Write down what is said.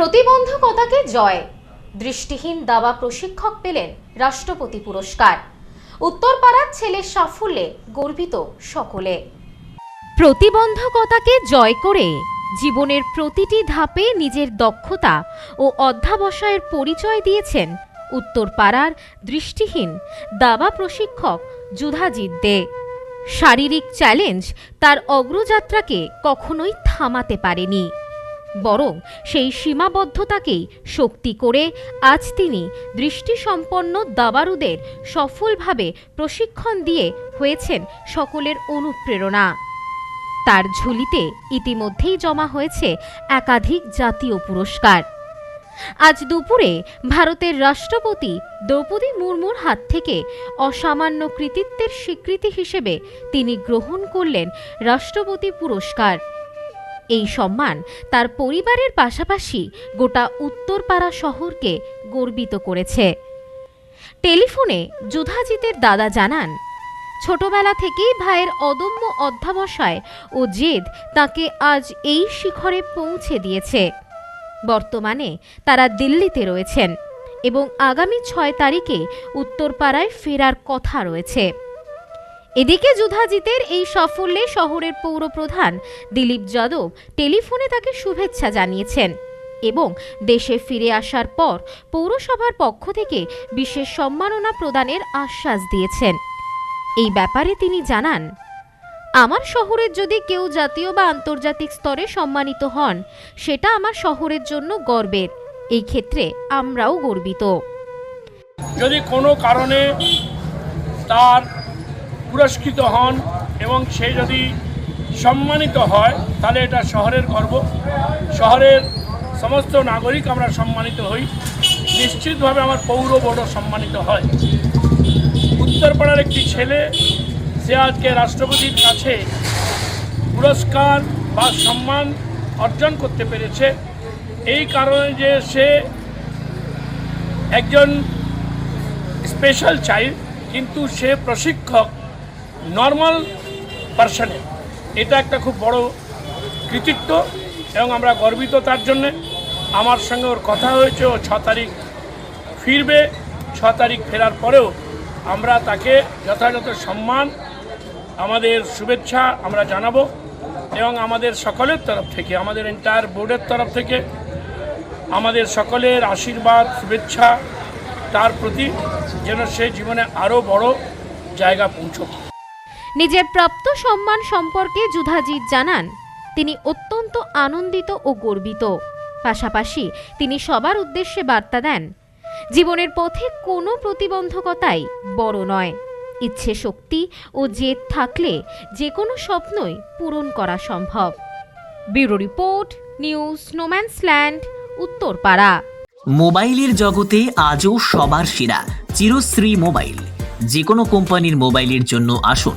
প্রতিবন্ধকতাকে জয়। দৃষ্টিহীন দাবা প্রশিক্ষক পেলেন রাষ্ট্রপতি পুরস্কার। উত্তরপাড়ার ছেলের সাফল্যে গর্বিত সকলে। প্রতিবন্ধকতাকে জয় করে জীবনের প্রতিটি ধাপে নিজের দক্ষতা ও অধ্যাবসায়ের পরিচয় দিয়েছেন উত্তরপাড়ার দৃষ্টিহীন দাবা প্রশিক্ষক যুধাজিৎ দে। শারীরিক চ্যালেঞ্জ তার অগ্রযাত্রাকে কখনোই থামাতে পারেনি। বরং সেই সীমাবদ্ধতাকেই শক্তি করে আজ তিনি দৃষ্টিসম্পন্ন দাবারুদের সফলভাবে প্রশিক্ষণ দিয়ে হয়েছেন সকলের অনুপ্রেরণা। তার ঝুলিতে ইতিমধ্যেই জমা হয়েছে একাধিক জাতীয় পুরস্কার। আজ দুপুরে ভারতের রাষ্ট্রপতি দ্রৌপদী মুর্মুর হাত থেকে অসামান্য কৃতিত্বের স্বীকৃতি হিসেবে তিনি গ্রহণ করলেন রাষ্ট্রপতি পুরস্কার। এই সম্মান তার পরিবারের পাশাপাশি গোটা উত্তরপাড়া শহরকে গর্বিত করেছে। টেলিফোনে যুধাজিতের দাদা জানান, ছোটবেলা থেকেই ভাইয়ের অদম্য অধ্যাবসায় ও জেদ তাকে আজ এই শিখরে পৌঁছে দিয়েছে। বর্তমানে তারা দিল্লিতে রয়েছেন এবং আগামী ছয় তারিখে উত্তরপাড়ায় ফেরার কথা রয়েছে। এদিকে যুধাজিতের এই সাফল্যে শহরের পৌরপ্রধান দিলীপ যাদব টেলিফোনে তাকে শুভেচ্ছা জানিয়েছেন এবং দেশে ফিরে আসার পর পৌরসভার পক্ষ থেকে বিশেষ সম্মাননা প্রদানের আশ্বাস দিয়েছেন। এই ব্যাপারে তিনি জানান, আমার শহরের যদি কেউ জাতীয় বা আন্তর্জাতিক স্তরে সম্মানিত হন, সেটা আমার শহরের জন্য গর্বের। এই ক্ষেত্রে আমরাও গর্বিত। যদি কোনো কারণে তার পুরস্কৃত হন এবং সে যদি সম্মানিত হয়, তাহলে এটা শহরের গর্ব। শহরের সমস্ত নাগরিক আমরা সম্মানিত হই। নিশ্চিতভাবে আমার পৌর বোর্ডও সম্মানিত হয়। উত্তরপাড়ার একটি ছেলে, সে আজকে রাষ্ট্রপতির কাছে পুরস্কার বা সম্মান অর্জন করতে পেরেছে। এই কারণে যে সে একজন স্পেশাল চাইল্ড, কিন্তু সে প্রশিক্ষক নর্মাল পার্সনের এটা একটা খুব বড় কৃতিত্ব এবং আমরা গর্বিত তার জন্যে। আমার সঙ্গে ওর কথা হয়েছে, ও ছ তারিখ ফিরবে, ছ তারিখ ফেরার পরেও আমরা তাকে যথাযথ সম্মান, আমাদের শুভেচ্ছা আমরা জানাব এবং আমাদের সকলের তরফ থেকে, আমাদের এন্টায়ার বোর্ডের তরফ থেকে আমাদের সকলের আশীর্বাদ, শুভেচ্ছা, তার প্রতি যেন সে জীবনে আরও বড় জায়গা পৌঁছক। নিজের প্রাপ্ত সম্মান সম্পর্কে যুধাজিৎ জানান, তিনি অত্যন্ত আনন্দিত ও গর্বিত। পাশাপাশি তিনি সবার উদ্দেশ্যে বার্তা দেন, জীবনের পথে কোনো প্রতিবন্ধকতাই বড় নয়। ইচ্ছে শক্তি ও জেদ থাকলে যে কোনো স্বপ্নই পূরণ করা সম্ভব। ব্যুরো রিপোর্ট, নিউজ স্নোম্যান্সল্যান্ড উত্তরপাড়া। মোবাইলের জগতে আজও সবার সেরা, চিরশ্রী মোবাইল। যে কোনো কোম্পানির মোবাইলের জন্য আসুন